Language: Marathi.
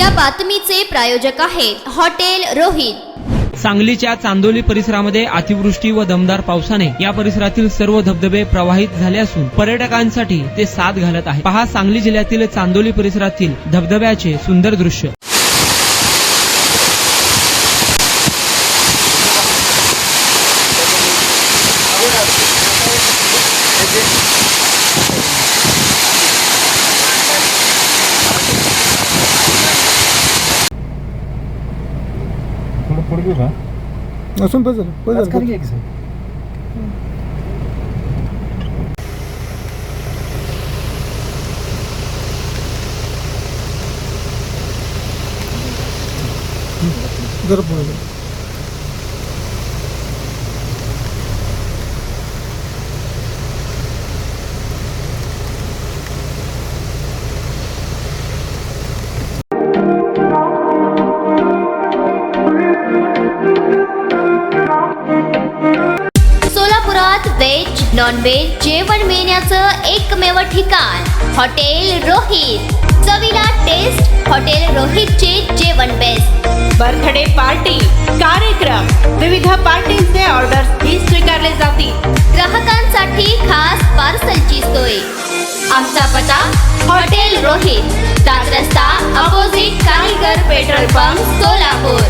या बातमीचे प्रायोजक आहेत हॉटेल रोहित. सांगलीच्या चांदोली परिसरामध्ये अतिवृष्टी व दमदार पावसाने या परिसरातील सर्व धबधबे प्रवाहित झाले असून पर्यटकांसाठी ते साथ घालत आहे पहा सांगली जिल्ह्यातील चांदोली परिसरातील धबधब्याचे सुंदर दृश्य. घेऊ का? असून की साहेब. जरा व्हेज नॉन व्हेज जेवण मिळण्याचं एकमेव ठिकाण हॉटेल रोहित. चवीला टेस्ट हॉटेल रोहितचे जेवण बेस्ट बर्थडे पार्टी कार्यक्रम. विविध पार्टींचे ऑर्डर ही स्वीकारले जातील. ग्राहकांसाठी खास पार्सलची सोय. आमचा पता हॉटेल रोहित. रस्ता अपोजिट कारीगर पेट्रोल पंप सोलापूर.